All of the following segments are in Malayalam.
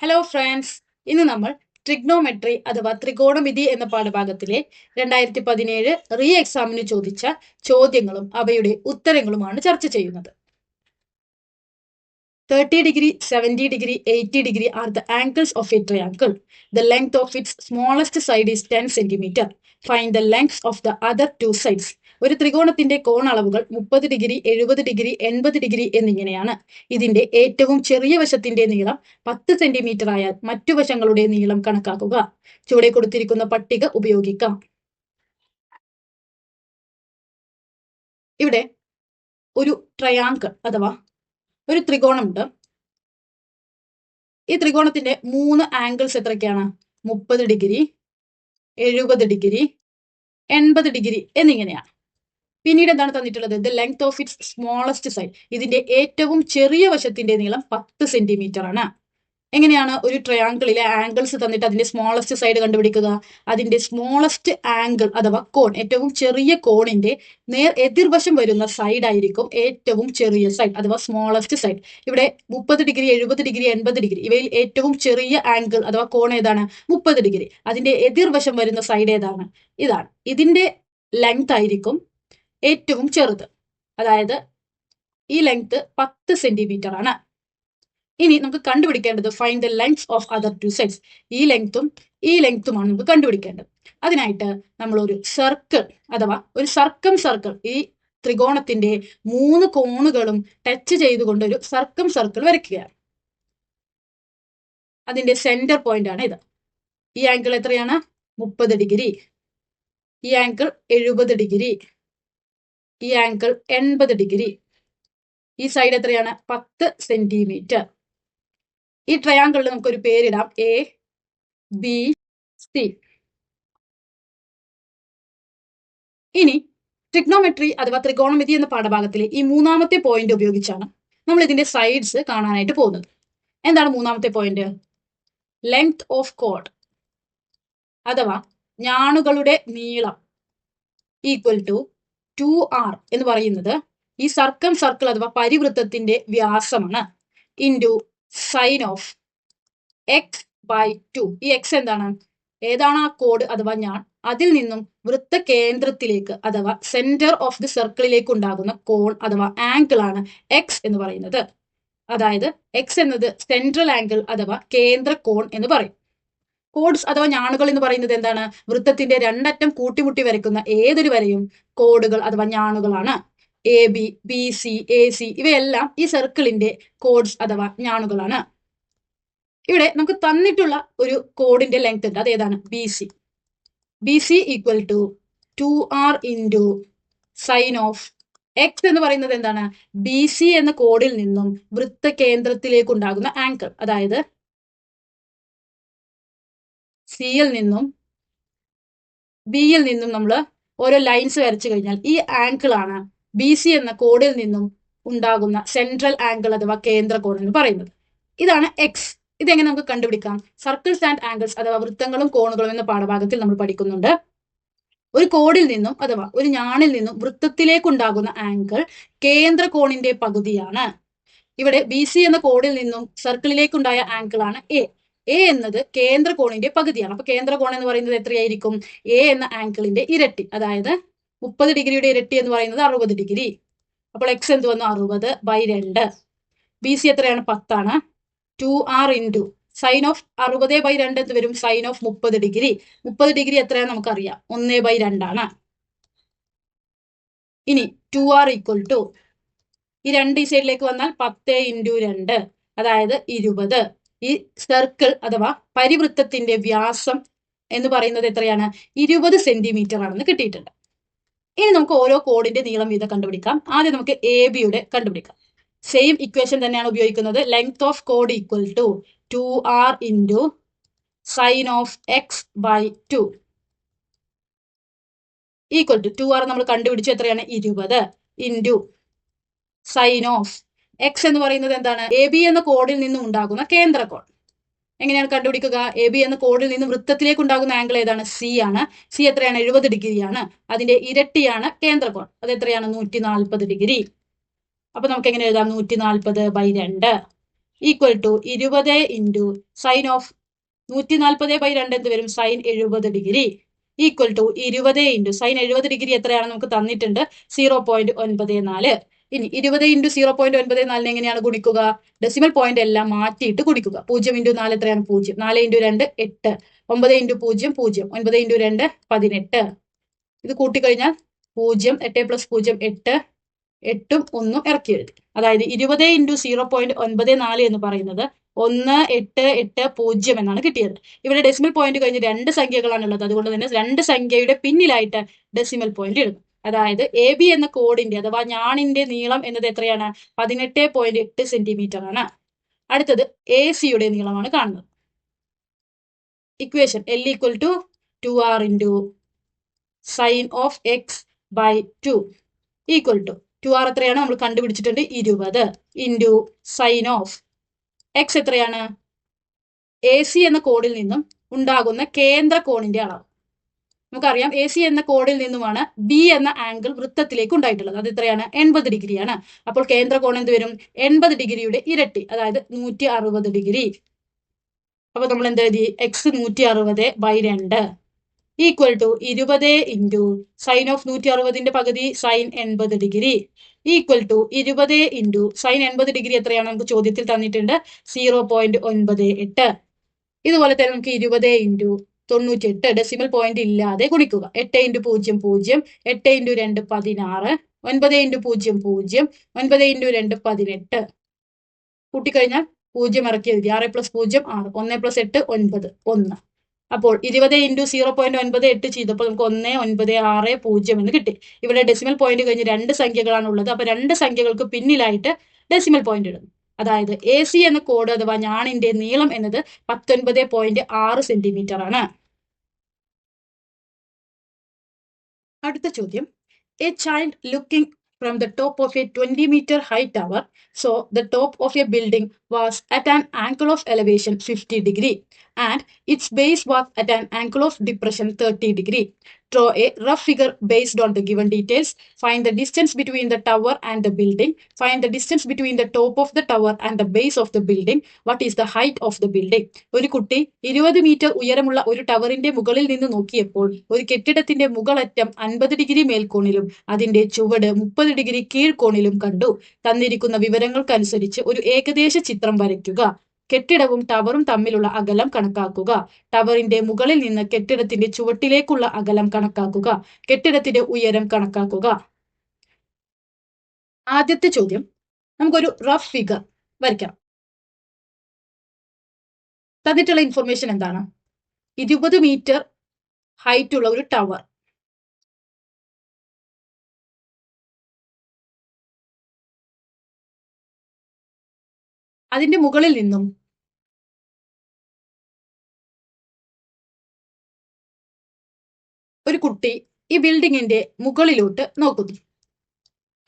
ഹലോ ഫ്രണ്ട്സ് ഇന്ന് നമ്മൾ ട്രിഗ്നോമെട്രി അഥവാ ത്രികോണമിതി എന്ന പാഠഭാഗത്തിലെ രണ്ടായിരത്തി പതിനേഴ് റീ എക്സാമിന് ചോദിച്ച ചോദ്യങ്ങളും അവയുടെ ഉത്തരങ്ങളുമാണ് ചർച്ച ചെയ്യുന്നത്. Thirty degree seventy degree eighty degree are the angles of a triangle the length of its smallest side is ten centimetre find the length of the other two sides ഒരു ത്രികോണത്തിന്റെ കോണളവുകൾ മുപ്പത് ഡിഗ്രി എഴുപത് ഡിഗ്രി എൺപത് ഡിഗ്രി എന്നിങ്ങനെയാണ്. ഇതിന്റെ ഏറ്റവും ചെറിയ വശത്തിന്റെ നീളം പത്ത് സെന്റിമീറ്റർ ആയാൽ മറ്റു വശങ്ങളുടെ നീളം കണക്കാക്കുക. ചുവടെ കൊടുത്തിരിക്കുന്ന പട്ടിക ഉപയോഗിക്കാം. ഇവിടെ ഒരു ട്രയാങ്കിൾ അഥവാ ഒരു ത്രികോണമുണ്ട്. ഈ ത്രികോണത്തിന്റെ മൂന്ന് ആംഗിൾസ് എത്രയൊക്കെയാണ്? മുപ്പത് ഡിഗ്രി എഴുപത് ഡിഗ്രി എൺപത് ഡിഗ്രി എന്നിങ്ങനെയാണ്. പിന്നീട് എന്താണ് തന്നിട്ടുള്ളത്? The length of its smallest side ഇതിന്റെ ഏറ്റവും ചെറിയ വശത്തിന്റെ നീളം പത്ത് സെന്റിമീറ്റർ ആണ്. എങ്ങനെയാണ് ഒരു ട്രയാങ്കിളിലെ ആംഗിൾസ് തന്നിട്ട് അതിന്റെ സ്മോളസ്റ്റ് സൈഡ് കണ്ടുപിടിക്കുക? അതിന്റെ സ്മോളസ്റ്റ് ആംഗിൾ അഥവാ കോൺ ഏറ്റവും ചെറിയ കോണിന്റെ നേർ എതിർവശം വരുന്ന സൈഡ് ആയിരിക്കും ഏറ്റവും ചെറിയ സൈഡ് അഥവാ സ്മോളസ്റ്റ് സൈഡ് ഇവിടെ മുപ്പത് ഡിഗ്രി എഴുപത് ഡിഗ്രി എൺപത് ഡിഗ്രി ഇവയിൽ ഏറ്റവും ചെറിയ ആംഗിൾ അഥവാ കോൺ ഏതാണ്? മുപ്പത് ഡിഗ്രി. അതിന്റെ എതിർവശം വരുന്ന സൈഡ് ഏതാണ്? ഇതാണ്. ഇതിന്റെ ലെങ്ത് ആയിരിക്കും ഏറ്റവും ചെറുത്. അതായത് ഈ ലെങ്ത് പത്ത് സെന്റിമീറ്റർ ആണ്. ഇനി നമുക്ക് കണ്ടുപിടിക്കേണ്ടത് find the length of other two sides ഈ ലെങ്ത്തും ഈ ലെങ്ത്തുമാണ് നമുക്ക് കണ്ടുപിടിക്കേണ്ടത്. അതിനായിട്ട് നമ്മൾ ഒരു സർക്കിൾ അഥവാ ഒരു സർക്കം സർക്കിൾ ഈ ത്രികോണത്തിന്റെ മൂന്ന് കോണുകളും ടച്ച് ചെയ്തുകൊണ്ട് ഒരു സർക്കം സർക്കിൾ വരയ്ക്കുകയാണ്. അതിന്റെ സെന്റർ പോയിന്റ് ആണ് ഇത്. ഈ ആംഗിൾ എത്രയാണ്? മുപ്പത് ഡിഗ്രി. ഈ ആംഗിൾ എഴുപത് ഡിഗ്രി. ഈ ആംഗിൾ എൺപത് ഡിഗ്രി. ഈ സൈഡ് എത്രയാണ്? പത്ത് സെന്റിമീറ്റർ ഈ ട്രയാങ്കിളിൽ നമുക്കൊരു പേരിടാം. എ ബി സി ഇനി ട്രിഗ്നോമെട്രി അഥവാ ത്രികോണമിതി എന്ന പാഠഭാഗത്തിലെ ഈ മൂന്നാമത്തെ പോയിന്റ് ഉപയോഗിച്ചാണ് നമ്മൾ ഇതിന്റെ സൈഡ്സ് കാണാനായിട്ട് പോകുന്നത്. എന്താണ് മൂന്നാമത്തെ പോയിന്റ് ലെങ്ത് ഓഫ് കോഡ് അഥവാ ഞാണുകളുടെ നീളം ഈക്വൽ ടു ടു ആർ എന്ന് പറയുന്നത് ഈ സർക്കം സർക്കിൾ അഥവാ പരിവൃത്തത്തിന്റെ വ്യാസമാണ്. Into sine of x by two ഈ എക്സ് എന്താണ്? ഏതാണ് ആ കോഡ് അഥവാ ഞാൻ? അതിൽ നിന്നും വൃത്ത കേന്ദ്രത്തിലേക്ക് അഥവാ സെന്റർ ഓഫ് ദി സർക്കിളിലേക്ക് ഉണ്ടാകുന്ന കോൺ അഥവാ ആംഗിൾ ആണ് എക്സ് എന്ന് പറയുന്നത്. അതായത് എക്സ് എന്നത് സെൻട്രൽ ആംഗിൾ അഥവാ കേന്ദ്ര കോൺ എന്ന് പറയും. കോഡ്സ് അഥവാ ഞാണുകൾ എന്ന് പറയുന്നത് എന്താണ്? വൃത്തത്തിന്റെ രണ്ടറ്റം കൂട്ടിമുട്ടി വരയ്ക്കുന്ന ഏതൊരു വരയും കോഡുകൾ അഥവാ ഞാണുകളാണ്. A B B C A C ഇവയെല്ലാം ഈ സർക്കിളിന്റെ കോഡ്സ് അഥവാ ഞാണുകളാണ്. ഇവിടെ നമുക്ക് തന്നിട്ടുള്ള ഒരു കോഡിന്റെ ലെങ്ത് ഉണ്ട്. അത് ഏതാണ്? B C B C equal to two R into sine of x എന്ന് പറയുന്നത് എന്താണ്? ബി സി എന്ന കോഡിൽ നിന്നും വൃത്ത കേന്ദ്രത്തിലേക്ക് ഉണ്ടാകുന്ന ആങ്കിൾ അതായത് സിയിൽ നിന്നും ബിയിൽ നിന്നും നമ്മൾ ഓരോ ലൈൻസ് വരച്ചു കഴിഞ്ഞാൽ ഈ ആംഗിൾ ആണ് ബി സി എന്ന കോഡിൽ നിന്നും ഉണ്ടാകുന്ന സെൻട്രൽ ആംഗിൾ അഥവാ കേന്ദ്ര കോഡ് എന്ന് പറയുന്നത്. ഇതാണ് എക്സ് ഇതെങ്ങനെ നമുക്ക് കണ്ടുപിടിക്കാം? സർക്കിൾസ് ആൻഡ് ആംഗിൾസ് അഥവാ വൃത്തങ്ങളും കോണുകളും എന്ന പാഠഭാഗത്തിൽ നമ്മൾ പഠിക്കുന്നുണ്ട്. ഒരു കോഡിൽ നിന്നും അഥവാ ഒരു ഞാണിൽ നിന്നും വൃത്തത്തിലേക്കുണ്ടാകുന്ന ആംഗിൾ കേന്ദ്ര കോണിന്റെ പകുതിയാണ്. ഇവിടെ ബി സി എന്ന കോഡിൽ നിന്നും സർക്കിളിലേക്കുണ്ടായ ആംഗിൾ ആണ് എ എ എന്നത് കേന്ദ്ര കോണിന്റെ പകുതിയാണ്. അപ്പൊ കേന്ദ്ര കോൺ എന്ന് പറയുന്നത് എത്രയായിരിക്കും? എ എന്ന ആംഗിളിന്റെ ഇരട്ടി. അതായത് മുപ്പത് ഡിഗ്രിയുടെ ഇരട്ടി എന്ന് പറയുന്നത് അറുപത് ഡിഗ്രി. അപ്പോൾ എക്സ് എന്ത് വന്നു? അറുപത് ബൈ രണ്ട്. ബി സി എത്രയാണ്? പത്താണ്. Two R into sine of അറുപത് ബൈ രണ്ട് എന്ത് വരും? സൈൻ ഓഫ് മുപ്പത് ഡിഗ്രി. മുപ്പത് ഡിഗ്രി എത്രയാണ് നമുക്കറിയാം. ഒന്ന് ബൈ രണ്ടാണ്. ഇനി ടു ആർ ഈക്വൽ ടു ഈ രണ്ട് ഈ സൈഡിലേക്ക് വന്നാൽ പത്ത് ഇന്റു രണ്ട്. അതായത് ഇരുപത്. ഈ സർക്കിൾ അഥവാ പരിവൃത്തത്തിന്റെ വ്യാസം എന്ന് പറയുന്നത് എത്രയാണ്? ഇരുപത് സെന്റിമീറ്റർ ആണെന്ന് കിട്ടിയിട്ടുണ്ട്. ഇനി നമുക്ക് ഓരോ കോഡിന്റെ നീളം വീതം കണ്ടുപിടിക്കാം. ആദ്യം നമുക്ക് എ ബിയുടെ കണ്ടുപിടിക്കാം. സെയിം ഇക്വേഷൻ തന്നെയാണ് ഉപയോഗിക്കുന്നത്. Length of code equal to two R into sine of x by two equal to two R നമ്മൾ കണ്ടുപിടിച്ചു എത്രയാണ്? ഇരുപത് ഇന്റു സൈൻ ഓഫ് എക്സ് എന്ന് പറയുന്നത് എന്താണ്? എ ബി എന്ന കോഡിൽ നിന്നും ഉണ്ടാകുന്ന കേന്ദ്ര കോൺ എങ്ങനെയാണ് കണ്ടുപിടിക്കുക? എ ബി എന്ന കോഡിൽ നിന്ന് വൃത്തത്തിലേക്ക് ഉണ്ടാകുന്ന ആംഗിൾ ഏതാണ്? സി ആണ്. സി എത്രയാണ്? എഴുപത് ഡിഗ്രിയാണ്. അതിന്റെ ഇരട്ടിയാണ് കേന്ദ്ര കോൺ അത് എത്രയാണ്? നൂറ്റി നാൽപ്പത് ഡിഗ്രി. അപ്പൊ നമുക്ക് എങ്ങനെ എഴുതാം? നൂറ്റി നാൽപ്പത് ബൈ രണ്ട് ഈക്വൽ ടു ഇരുപത് ഇന്റു സൈൻ ഓഫ് നൂറ്റി നാൽപ്പത് ബൈ രണ്ട് എന്ത് വരും? സൈൻ എഴുപത് ഡിഗ്രി ഈക്വൽ ടു ഇരുപത് ഇന്റു സൈൻ എഴുപത് ഡിഗ്രി എത്രയാണ് നമുക്ക് തന്നിട്ടുണ്ട്? സീറോ പോയിന്റ് ഒൻപത് നാല്. ഇനി ഇരുപത് ഇന്റു സീറോ പോയിന്റ് ഒൻപത് നാലിന് എങ്ങനെയാണ് ഗുണിക്കുക? ഡെസിമൽ പോയിന്റ് എല്ലാം മാറ്റിയിട്ട് ഗുണിക്കുക. പൂജ്യം ഇന്റു നാല് എത്രയാണ്? പൂജ്യം. നാല് ഇന്റു രണ്ട് എട്ട്. ഒമ്പത് ഇന്റു പൂജ്യം പൂജ്യം. ഒൻപത് ഇന്റു രണ്ട് പതിനെട്ട്. ഇത് കൂട്ടിക്കഴിഞ്ഞാൽ പൂജ്യം എട്ട് പ്ലസ് പൂജ്യം എട്ട്. എട്ടും ഒന്നും ഇറക്കി എഴുതി. അതായത് ഇരുപത് ഇന്റു സീറോ പോയിന്റ് ഒൻപത് നാല് എന്ന് പറയുന്നത് ഒന്ന് എട്ട് എട്ട് പൂജ്യം എന്നാണ് കിട്ടിയത്. ഇവിടെ ഡെസിമൽ പോയിന്റ് കഴിഞ്ഞ് രണ്ട് സംഖ്യകളാണ് ഉള്ളത്. അതുകൊണ്ട് തന്നെ രണ്ട് സംഖ്യയുടെ പിന്നിലായിട്ട് ഡെസിമൽ പോയിന്റ് ഇടുന്നു. അതായത് എ ബി എന്ന കോഡിന്റെ അഥവാ ഞാണിന്റെ നീളം എന്നത് എത്രയാണ്? പതിനെട്ട് പോയിന്റ് എട്ട് സെന്റിമീറ്റർ ആണ്. അടുത്തത് എ സിയുടെ നീളമാണ് കാണുന്നത്. Equation L equal to two R into sine of x by two equal to two R എത്രയാണ്? നമ്മൾ കണ്ടുപിടിച്ചിട്ടുണ്ട് ഇരുപത് ഇന്റു സൈൻ ഓഫ് എക്സ് എത്രയാണ്? എ സി എന്ന കോഡിൽ നിന്നും ഉണ്ടാകുന്ന കേന്ദ്ര കോണിന്റെ അളവ്. നമുക്കറിയാം എ സി എന്ന കോണിൽ നിന്നുമാണ് ബി എന്ന ആംഗിൾ വൃത്തത്തിലേക്ക് ഉണ്ടായിട്ടുള്ളത്. അത് എത്രയാണ് എൺപത് ഡിഗ്രിയാണ്. അപ്പോൾ കേന്ദ്ര കോൺ എന്ത് വരും? എൺപത് ഡിഗ്രിയുടെ ഇരട്ടി അതായത് നൂറ്റി അറുപത് ഡിഗ്രി. അപ്പൊ നമ്മൾ എന്ത് എഴുതി? എക്സ് നൂറ്റി അറുപത് ബൈ രണ്ട്. ഈക്വൽ ടു ഇരുപത് ഇന്റു സൈൻ ഓഫ് നൂറ്റി അറുപതിന്റെ പകുതി സൈൻ എൺപത് ഡിഗ്രി. ഈക്വൽ ടു ഇരുപത് ഇന്റു സൈൻ എൺപത് ഡിഗ്രി എത്രയാണ്? നമുക്ക് ചോദ്യത്തിൽ തന്നിട്ടുണ്ട്. സീറോ പോയിന്റ് ഒൻപത് എട്ട്. ഇതുപോലെ തന്നെ നമുക്ക് ഇരുപത് ഇന്റു തൊണ്ണൂറ്റി എട്ട് ഡെസിമൽ പോയിന്റ് ഇല്ലാതെ ഗുണിക്കുക. എട്ട് ഇന്റു പൂജ്യം പൂജ്യം എട്ട് ഇന്റു രണ്ട് പതിനാറ് ഒൻപത് ഇന്റു പൂജ്യം പൂജ്യം ഒൻപത് ഇന്റു രണ്ട് പതിനെട്ട്. കൂട്ടിക്കഴിഞ്ഞാൽ പൂജ്യം ഇറക്കി എഴുതി ആറ് പ്ലസ് പൂജ്യം ആറ്. ഒന്ന് പ്ലസ് എട്ട് ഒൻപത്. ഒന്ന്. അപ്പോൾ ഇരുപത് ഇന്റു സീറോ പോയിന്റ് ഒൻപത് എട്ട് ചെയ്തപ്പോൾ നമുക്ക് ഒന്ന് ഒൻപത് ആറ് പൂജ്യം എന്ന് കിട്ടി. ഇവിടെ ഡെസിമൽ പോയിന്റ് കഴിഞ്ഞ് രണ്ട് സംഖ്യകളാണ് ഉള്ളത്. അപ്പൊ രണ്ട് സംഖ്യകൾക്ക് പിന്നിലായിട്ട് ഡെസിമൽ പോയിന്റ് ഇടുന്നു. അതായത് എ സി എന്ന കോഡ് അഥവാ ഞാണിന്റെ നീളം എന്നത് പത്തൊൻപത് പോയിന്റ് ആറ് സെന്റിമീറ്റർ ആണ് അടുത്ത ചോദ്യം a child looking from the top of a twenty metre high tower so the top of a building was at an angle of elevation fifty degree and its base was at an angle of depression 30 degree. Draw a rough figure based on the given details. Find the distance between the tower and the building. Find the distance between the top of the tower and the base of the building. What is the height of the building? ഒരു കുട്ടി ഇരുപത് മീറ്റർ ഉയരമുള്ള ഒരു ടവറിന്റെ മുകളിൽ നിന്ന് നോക്കിയപ്പോൾ ഒരു കെട്ടിടത്തിന്റെ മുകളറ്റം അൻപത് ഡിഗ്രി മേൽക്കോണിലും അതിന്റെ ചുവട് മുപ്പത് ഡിഗ്രി കീഴ്ക്കോണിലും കണ്ടു തന്നിരിക്കുന്ന വിവരങ്ങൾക്കനുസരിച്ച് ഒരു ഏകദേശ ചിത്രം വരയ്ക്കുക കെട്ടിടവും ടവറും തമ്മിലുള്ള അകലം കണക്കാക്കുക. ടവറിന്റെ മുകളിൽ നിന്ന് കെട്ടിടത്തിന്റെ ചുവട്ടിലേക്കുള്ള അകലം കണക്കാക്കുക. കെട്ടിടത്തിന്റെ ഉയരം കണക്കാക്കുക. ആദ്യത്തെ ചോദ്യം. നമുക്കൊരു റഫ് ഫിഗർ വരയ്ക്കാം. തന്നിട്ടുള്ള ഇൻഫർമേഷൻ എന്താണ്? ഇരുപത് മീറ്റർ ഹൈറ്റ് ഉള്ള ഒരു ടവർ അതിന്റെ മുകളിൽ നിന്നും ഒരു കുട്ടി ഈ ബിൽഡിങ്ങിന്റെ മുകളിലോട്ട് നോക്കുന്നു.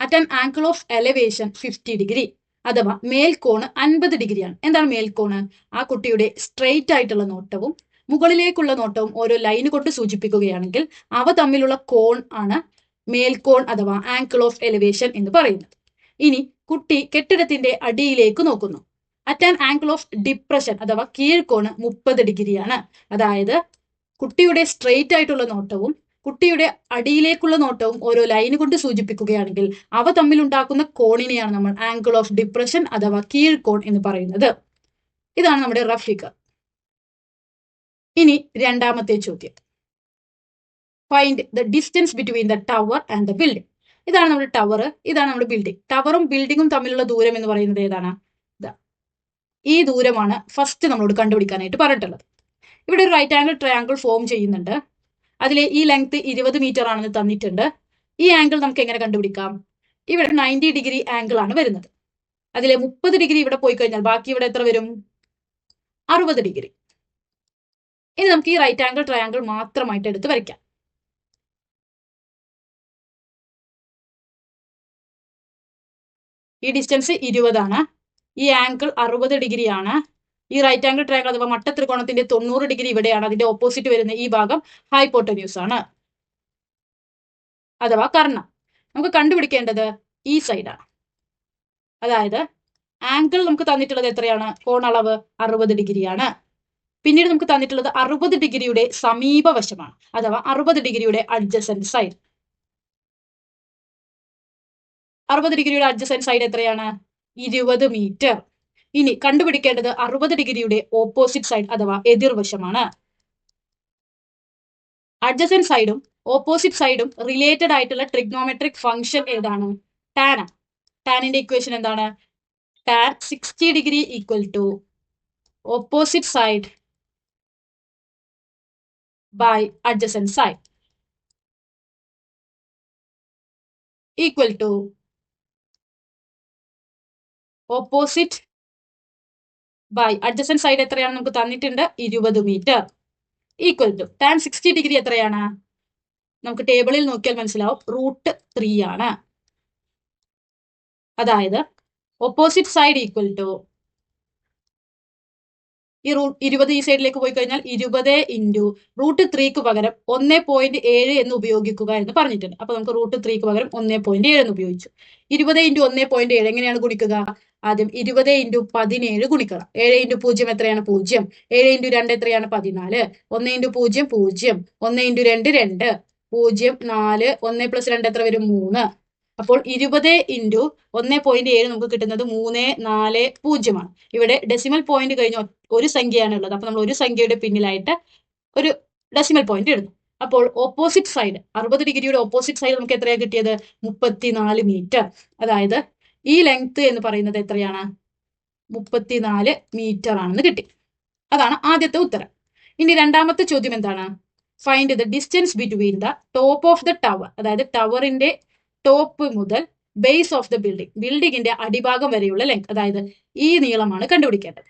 At an angle of elevation fifty degree അഥവാ മേൽക്കോണ് അൻപത് ഡിഗ്രിയാണ് എന്താണ് മേൽക്കോണ് ആ കുട്ടിയുടെ സ്ട്രെയിറ്റ് ആയിട്ടുള്ള നോട്ടവും മുകളിലേക്കുള്ള നോട്ടവും ഓരോ ലൈന് കൊണ്ട് സൂചിപ്പിക്കുകയാണെങ്കിൽ അവ തമ്മിലുള്ള കോൺ ആണ് മേൽക്കോൺ അഥവാ ആംഗിൾ ഓഫ് എലിവേഷൻ എന്ന് പറയുന്നത്. ഇനി കുട്ടി കെട്ടിടത്തിന്റെ അടിയിലേക്ക് നോക്കുന്നു. At an angle of depression അഥവാ കീഴ്ക്കോണ് മുപ്പത് ഡിഗ്രിയാണ് അതായത് കുട്ടിയുടെ സ്ട്രെയിറ്റ് ആയിട്ടുള്ള നോട്ടവും കുട്ടിയുടെ അടിയിലേക്കുള്ള നോട്ടവും ഓരോ ലൈന് കൊണ്ട് സൂചിപ്പിക്കുകയാണെങ്കിൽ അവ തമ്മിൽ ഉണ്ടാക്കുന്ന കോണിനെയാണ് നമ്മൾ ആംഗിൾ ഓഫ് ഡിപ്രഷൻ അഥവാ കീഴ്ക്കോൺ എന്ന് പറയുന്നത്. ഇതാണ് നമ്മുടെ റഫ് ഫിഗർ ഇനി രണ്ടാമത്തെ ചോദ്യം. Find the distance between the tower and the building ഇതാണ് നമ്മുടെ ടവർ ഇതാണ് നമ്മുടെ ബിൽഡിംഗ് ടവറും ബിൽഡിങ്ങും തമ്മിലുള്ള ദൂരം എന്ന് പറയുന്നത് ഏതാണ്? ഈ ദൂരമാണ് ഫസ്റ്റ് നമ്മളോട് കണ്ടുപിടിക്കാനായിട്ട് പറഞ്ഞിട്ടുള്ളത്. ഇവിടെ ഒരു റൈറ്റ് ആംഗിൾ ട്രയാങ്കിൾ ഫോം ചെയ്യുന്നുണ്ട്. അതിലെ ഈ ലെങ്ത് ഇരുപത് മീറ്റർ ആണെന്ന് തന്നിട്ടുണ്ട്. ഈ ആംഗിൾ നമുക്ക് എങ്ങനെ കണ്ടുപിടിക്കാം? ഇവിടെ നയന്റി ഡിഗ്രി ആംഗിൾ ആണ് വരുന്നത്. അതിലെ മുപ്പത് ഡിഗ്രി ഇവിടെ പോയി കഴിഞ്ഞാൽ ബാക്കി ഇവിടെ എത്ര വരും? അറുപത് ഡിഗ്രി ഇനി നമുക്ക് ഈ റൈറ്റ് ആംഗിൾ ട്രയാങ്കിൾ മാത്രമായിട്ട് എടുത്ത് വരയ്ക്കാം. ഈ ഡിസ്റ്റൻസ് ഇരുപതാണ്. ഈ ആംഗിൾ അറുപത് ഡിഗ്രിയാണ് ഈ റൈറ്റ് ആംഗിൾ ട്രയാങ്കിൾ അഥവാ മട്ട ത്രികോണത്തിന്റെ തൊണ്ണൂറ് ഡിഗ്രി ഇവിടെയാണ് അതിന്റെ ഓപ്പോസിറ്റ് വരുന്ന ഈ ഭാഗം ഹൈപ്പോട്ടന്യൂസ് ആണ്. അഥവാ കർണം. നമുക്ക് കണ്ടുപിടിക്കേണ്ടത് ഈ സൈഡാണ് അതായത് ആംഗിൾ നമുക്ക് തന്നിട്ടുള്ളത് എത്രയാണ്? കോണളവ് അറുപത് ഡിഗ്രിയാണ് പിന്നീട് നമുക്ക് തന്നിട്ടുള്ളത് അറുപത് ഡിഗ്രിയുടെ സമീപവശമാണ്. അഥവാ അറുപത് ഡിഗ്രിയുടെ അഡ്ജസന്റ് സൈഡ് അറുപത് ഡിഗ്രിയുടെ അഡ്ജസന്റ് സൈഡ് എത്രയാണ്? ഇരുപത് മീറ്റർ ഇനി കണ്ടുപിടിക്കേണ്ടത് അറുപത് ഡിഗ്രിയുടെ ഓപ്പോസിറ്റ് സൈഡ് അഥവാ എതിർവശമാണ് അഡ്ജസന്റ് സൈഡും ഓപ്പോസിറ്റ് സൈഡും റിലേറ്റഡ് ആയിട്ടുള്ള ട്രിഗ്നോമെട്രിക് ഫംഗ്ഷൻ ഏതാണ്? ടാൻ ടാനിന്റെ ഇക്വേഷൻ എന്താണ്? Tan sixty degree equal to opposite side by adjacent side equal to opposite by adjacent side എത്രയാണ് നമുക്ക് തന്നിട്ടുണ്ട്? ഇരുപത് metre equal to tan sixty degree എത്രയാണ്? നമുക്ക് ടേബിളിൽ നോക്കിയാൽ മനസ്സിലാവും. റൂട്ട് ത്രീ ആണ്. അതായത് ഓപ്പോസിറ്റ് സൈഡ് ഈക്വൽ ടു ഈ റൂട്ട് ഇരുപത് ഈ സൈഡിലേക്ക് പോയി കഴിഞ്ഞാൽ ഇരുപത് ഇന്റു റൂട്ട് ത്രീക്ക് പകരം ഒന്ന് പോയിന്റ് ഏഴ് എന്ന് ഉപയോഗിക്കുക എന്ന് പറഞ്ഞിട്ടുണ്ട്. അപ്പൊ നമുക്ക് റൂട്ട് ത്രീക്ക് പകരം ഒന്ന് പോയിന്റ് ഏഴ് എന്ന് ഉപയോഗിച്ചു. ഇരുപത് ഇന്റു ഒന്ന് പോയിന്റ് ഏഴ് എങ്ങനെയാണ് ഗുണിക്കുക? ആദ്യം ഇരുപത് ഇന്റു പതിനേഴ് ഗുണിക്കണം. ഏഴ് ഇന്റു പൂജ്യം എത്രയാണ്? പൂജ്യം. ഏഴ് ഇന്റു രണ്ട് എത്രയാണ്? പതിനാല്. ഒന്ന് ഇന്റു പൂജ്യം പൂജ്യം. ഒന്ന് ഇന്റു രണ്ട് രണ്ട്. പൂജ്യം നാല്. ഒന്ന് പ്ലസ് രണ്ട് എത്ര വരും? മൂന്ന്. അപ്പോൾ ഇരുപത് ഇന്റു ഒന്ന് പോയിന്റ് ഏഴ് നമുക്ക് കിട്ടുന്നത് മൂന്ന് നാല് പൂജ്യമാണ്. ഇവിടെ ഡെസിമൽ പോയിന്റ് കഴിഞ്ഞ ഒരു സംഖ്യയാണ് ഉള്ളത്. അപ്പൊ നമ്മൾ ഒരു സംഖ്യയുടെ പിന്നിലായിട്ട് ഒരു ഡെസിമൽ പോയിന്റ് ഇടുന്നു. അപ്പോൾ ഓപ്പോസിറ്റ് സൈഡ് അറുപത് ഡിഗ്രിയുടെ ഓപ്പോസിറ്റ് സൈഡ് നമുക്ക് എത്രയാണ് കിട്ടിയത്? മുപ്പത്തിനാല് മീറ്റർ. അതായത് ഈ ലെങ്ത് എന്ന് പറയുന്നത് എത്രയാണ്? മുപ്പത്തിനാല് മീറ്റർ ആണെന്ന് കിട്ടി. അതാണ് ആദ്യത്തെ ഉത്തരം. ഇനി രണ്ടാമത്തെ ചോദ്യം എന്താണ്? Find the distance between the top of the tower അതായത് ടവറിന്റെ ടോപ്പ് മുതൽ ബേസ് ഓഫ് ദ ബിൽഡിംഗ് ബിൽഡിങ്ങിന്റെ അടിഭാഗം വരെയുള്ള ലെങ്ത് അതായത് ഈ നീളമാണ് കണ്ടുപിടിക്കേണ്ടത്.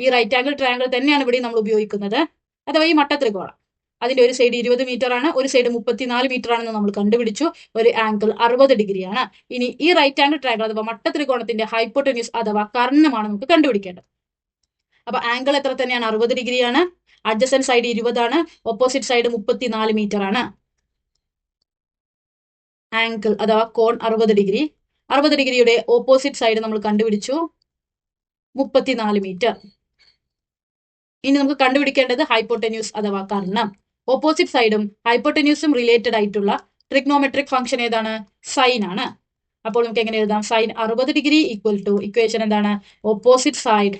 ഈ റൈറ്റ് ആംഗിൾ ട്രയാംഗിൾ തന്നെയാണ് ഇവിടെ നമ്മൾ ഉപയോഗിക്കുന്നത്. അഥവാ ഈ മട്ടത്രികോണം അതിന്റെ ഒരു സൈഡ് ഇരുപത് മീറ്റർ ആണ് ഒരു സൈഡ് മുപ്പത്തിനാല് മീറ്റർ ആണെന്ന് നമ്മൾ കണ്ടുപിടിച്ചു. ഒരു ആംഗിൾ അറുപത് ഡിഗ്രിയാണ് ഇനി ഈ റൈറ്റ് ആംഗിൾ ട്രയാംഗിൾ അഥവാ മട്ടത്രികോണത്തിന്റെ ഹൈപ്പോട്ടന്യൂസ് അഥവാ കർണമാണ് നമുക്ക് കണ്ടുപിടിക്കേണ്ടത്. അപ്പൊ ആംഗിൾ എത്ര തന്നെയാണ്? അറുപത് ഡിഗ്രിയാണ് അഡ്ജസ്റ്റൻ സൈഡ് ഇരുപതാണ് ഓപ്പോസിറ്റ് സൈഡ് മുപ്പത്തിനാല് മീറ്റർ ആണ്. ആംഗിൾ അഥവാ കോൺ അറുപത് ഡിഗ്രി അറുപത് ഡിഗ്രിയുടെ ഓപ്പോസിറ്റ് സൈഡ് നമ്മൾ കണ്ടുപിടിച്ചു. മുപ്പത്തിനാല് മീറ്റർ ഇനി നമുക്ക് കണ്ടുപിടിക്കേണ്ടത് ഹൈപ്പോട്ടന്യൂസ് അഥവാ കർണം. ഓപ്പോസിറ്റ് സൈഡും ഹൈപ്പോട്ടന്യൂസും റിലേറ്റഡ് ആയിട്ടുള്ള ട്രിഗ്നോമെട്രിക് ഫംഗ്ഷൻ ഏതാണ്? സൈൻ ആണ്. അപ്പോൾ നമുക്ക് എങ്ങനെ എഴുതാം? സൈൻ അറുപത് ഡിഗ്രി ഈക്വൽ ടു ഇക്വേഷൻ എന്താണ്? ഓപ്പോസിറ്റ് സൈഡ്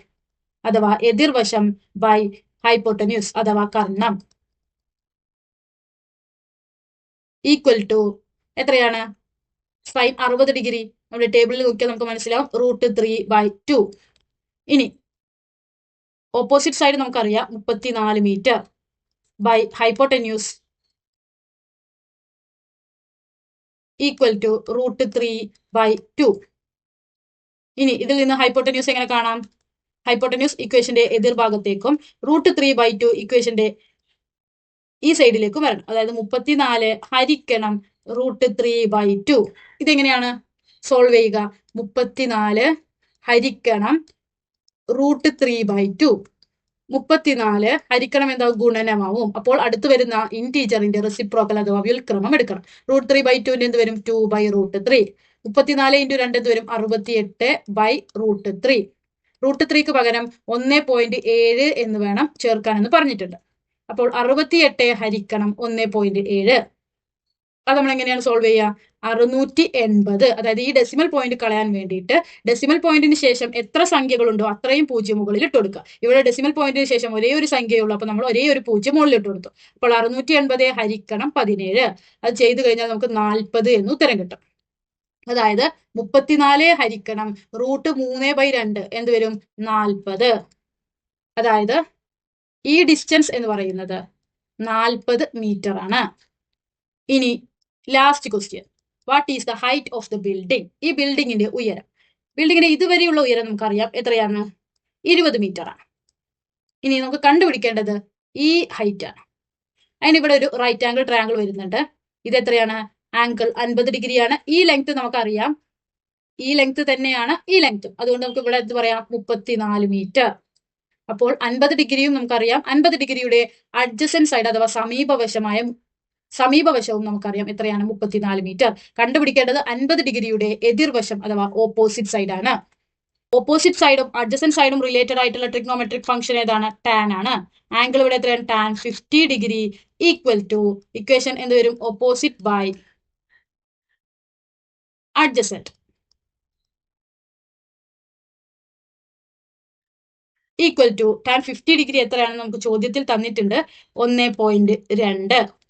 അഥവാ എതിർവശം ബൈ ഹൈപ്പോട്ടന്യൂസ് അഥവാ കർണം. ഈക്വൽ ടു എത്രയാണ്? സൈൻ അറുപത് ഡിഗ്രി നമ്മുടെ ടേബിളിൽ നോക്കിയാൽ നമുക്ക് മനസ്സിലാവും. റൂട്ട് ത്രീ ബൈ ടു ഇനി ഓപ്പോസിറ്റ് സൈഡ് നമുക്കറിയാം. മുപ്പത്തിനാല് metre by hypotenuse equal to root three by two ഇനി ഇതിൽ നിന്ന് ഹൈപ്പോട്ടന്യൂസ് എങ്ങനെ കാണാം? ഹൈപ്പോട്ടന്യൂസ് ഇക്വേഷന്റെ എതിർഭാഗത്തേക്കും റൂട്ട് ത്രീ ബൈ ടു ഇക്വേഷന്റെ ഈ സൈഡിലേക്കും വരണം. അതായത് മുപ്പത്തിനാല് ഹരിക്കണം റൂട്ട് ത്രീ ബൈ ടു ഇതെങ്ങനെയാണ്? സോൾവ് ചെയ്യുക. മുപ്പത്തിനാല് ഹരിക്കണം റൂട്ട് ത്രീ ബൈ ടു മുപ്പത്തിനാല് ഹരിക്കണം എന്താ ഗുണനമാവും. അപ്പോൾ അടുത്ത് വരുന്ന ഇന്റീജറിന്റെ റെസിപ്രോക്കൽ അഥവാ വ്യുൽക്രമം എടുക്കണം. റൂട്ട് ത്രീ ബൈ ടുവിന്റെ എന്ത് വരും? ടു ബൈ റൂട്ട് ത്രീ മുപ്പത്തിനാല് ഇന്റു രണ്ട് എന്ത് വരും? അറുപത്തിയെട്ട് ബൈ റൂട്ട് ത്രീ റൂട്ട് ത്രീക്ക് പകരം ഒന്ന് പോയിന്റ് ഏഴ് എന്ന് വേണം ചേർക്കാനെന്ന് പറഞ്ഞിട്ടുണ്ട്. അപ്പോൾ അറുപത്തിയെട്ട് ഹരിക്കണം ഒന്ന് പോയിന്റ് ഏഴ്. അത് നമ്മൾ എങ്ങനെയാണ് സോൾവ് ചെയ്യുക? അറുന്നൂറ്റി എൺപത് അതായത് ഈ ഡെസിമൽ പോയിന്റ് കളയാൻ വേണ്ടിയിട്ട് ഡെസിമൽ പോയിന്റിന് ശേഷം എത്ര സംഖ്യകളുണ്ടോ അത്രയും പൂജ്യം മുകളിൽ ഇട്ട് കൊടുക്കുക. ഇവിടെ ഡെസിമൽ പോയിന്റിന് ശേഷം ഒരേ ഒരു സംഖ്യയുള്ളൂ അപ്പൊ നമ്മൾ ഒരേ ഒരു പൂജ്യം മുകളിൽ ഇട്ട് കൊടുത്തു. അപ്പോൾ അറുന്നൂറ്റി എൺപത് ഹരിക്കണം പതിനേഴ്. അത് ചെയ്തു കഴിഞ്ഞാൽ നമുക്ക് നാൽപ്പത് എന്ന് ഉത്തരം കിട്ടും. അതായത് മുപ്പത്തിനാല് ഹരിക്കണം റൂട്ട് മൂന്ന് ബൈ രണ്ട് എന്ത് വരും? നാൽപ്പത്. അതായത് ഈ ഡിസ്റ്റൻസ് എന്ന് പറയുന്നത് നാൽപ്പത് മീറ്റർ ആണ്. ഇനി last question what is the height of the building ഈ ബിൽഡിങ്ങിന്റെ ഉയരം. ബിൽഡിങ്ങിന്റെ ഇതുവരെയുള്ള ഉയരം നമുക്കറിയാം. എത്രയാണ്? ഇരുപത് മീറ്റർ ആണ്. ഇനി നമുക്ക് കണ്ടുപിടിക്കേണ്ടത് ഈ ഹൈറ്റ് ആണ്. അതിനിവിടെ ഒരു റൈറ്റ് ആംഗിൾ ട്രയാംഗിൾ വരുന്നുണ്ട്. ഇത് എത്രയാണ്? ആംഗിൾ അൻപത് ഡിഗ്രിയാണ് ഈ ലെങ്ത് നമുക്കറിയാം. ഈ ലെങ്ത് തന്നെയാണ് ഈ ലെങ്ത്തും അതുകൊണ്ട് നമുക്ക് ഇവിടെ എന്ത് പറയാം? മുപ്പത്തിനാല് മീറ്റർ അപ്പോൾ അൻപത് ഡിഗ്രിയും നമുക്കറിയാം. അൻപത് ഡിഗ്രിയുടെ അഡ്ജസൻ സൈഡ് അഥവാ സമീപവശമായ സമീപവശവും നമുക്കറിയാം എത്രയാണ്? മുപ്പത്തിനാല് മീറ്റർ. കണ്ടുപിടിക്കേണ്ടത് അൻപത് ഡിഗ്രിയുടെ എതിർവശം അഥവാ ഓപ്പോസിറ്റ് സൈഡാണ് ഓപ്പോസിറ്റ് സൈഡും അഡ്ജസൻ സൈഡും റിലേറ്റഡ് ആയിട്ടുള്ള ട്രിഗ്നോമെട്രിക് ഫംഗ്ഷൻ ഏതാണ്? ടാൻ ആണ്. ആംഗിൾ ഇവിടെ എത്രയാണ്? Tan fifty degree equal to equation എന്ത് വരും? Opposite by adjacent equal to tan fifty degree എത്രയാണെന്ന് നമുക്ക് ചോദ്യത്തിൽ തന്നിട്ടുണ്ട്. ഒന്ന് പോയിന്റ് രണ്ട്.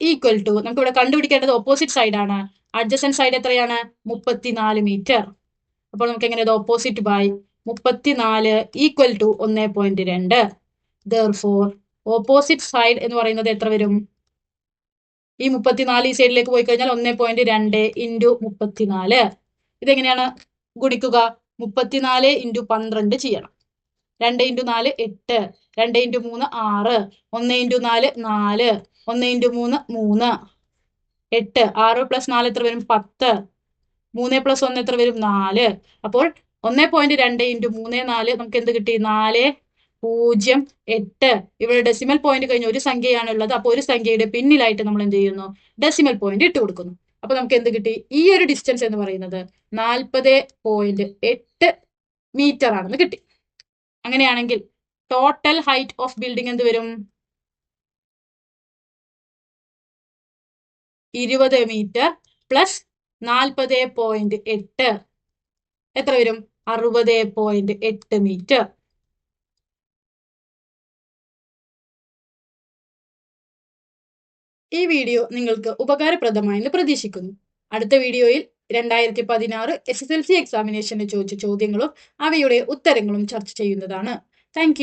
ഈക്വൽ ടു നമുക്ക് ഇവിടെ കണ്ടുപിടിക്കേണ്ടത് ഓപ്പോസിറ്റ് സൈഡ് ആണ്. അഡ്ജസൻ സൈഡ് എത്രയാണ്? മുപ്പത്തിനാല് മീറ്റർ അപ്പോൾ നമുക്ക് എങ്ങനെ ഓപ്പോസിറ്റ് ബൈ മുപ്പത്തിനാല് ഈക്വൽ ടു ഒന്ന് പോയിന്റ് രണ്ട്. ദർ ഫോർ ഓപ്പോസിറ്റ് സൈഡ് എന്ന് പറയുന്നത് എത്ര വരും? ഈ മുപ്പത്തിനാല് ഈ സൈഡിലേക്ക് പോയി കഴിഞ്ഞാൽ ഒന്ന് പോയിന്റ് രണ്ട് ഇന്റു മുപ്പത്തിനാല്. ഇതെങ്ങനെയാണ് ഗുണിക്കുക? മുപ്പത്തിനാല് ഇന്റു പന്ത്രണ്ട് ചെയ്യണം. രണ്ട് ഇന്റു നാല് എട്ട്. രണ്ട് ഇന്റു മൂന്ന് ആറ്. ഒന്ന് ഇന്റു നാല് നാല്. ഒന്ന് ഇന്റു മൂന്ന് മൂന്ന്. എട്ട്. ആറ് പ്ലസ് നാല് എത്ര വരും? പത്ത്. മൂന്ന് പ്ലസ് ഒന്ന് എത്ര വരും? നാല്. അപ്പോൾ ഒന്ന് പോയിന്റ് രണ്ട് ഇന്റു മൂന്ന് നാല് നമുക്ക് എന്ത് കിട്ടി? നാല് പൂജ്യം എട്ട്. ഇവിടെ ഡെസിമൽ പോയിന്റ് കഴിഞ്ഞ ഒരു സംഖ്യയാണ് ഉള്ളത്. അപ്പോൾ ഒരു സംഖ്യയുടെ പിന്നിലായിട്ട് നമ്മൾ എന്ത് ചെയ്യുന്നു? ഡെസിമൽ പോയിന്റ് ഇട്ട് കൊടുക്കുന്നു. അപ്പൊ നമുക്ക് എന്ത് കിട്ടി? ഈ ഒരു ഡിസ്റ്റൻസ് എന്ന് പറയുന്നത് നാൽപ്പത് പോയിന്റ് എട്ട് മീറ്റർ ആണെന്ന് കിട്ടി. അങ്ങനെയാണെങ്കിൽ ടോട്ടൽ ഹൈറ്റ് ഓഫ് ബിൽഡിംഗ് എന്ത് വരും? ഇരുപത് മീറ്റർ പ്ലസ് നാൽപ്പത് പോയിന്റ് എട്ട്. എത്ര വരും? അറുപത് പോയിന്റ് എട്ട് മീറ്റർ. ഈ വീഡിയോ നിങ്ങൾക്ക് ഉപകാരപ്രദമായെന്ന് പ്രതീക്ഷിക്കുന്നു. അടുത്ത വീഡിയോയിൽ രണ്ടായിരത്തി പതിനാറ് എസ് എസ് എൽ സി എക്സാമിനേഷന് ചോദിച്ച ചോദ്യങ്ങളും അവയുടെ ഉത്തരങ്ങളും ചർച്ച ചെയ്യുന്നതാണ്. താങ്ക്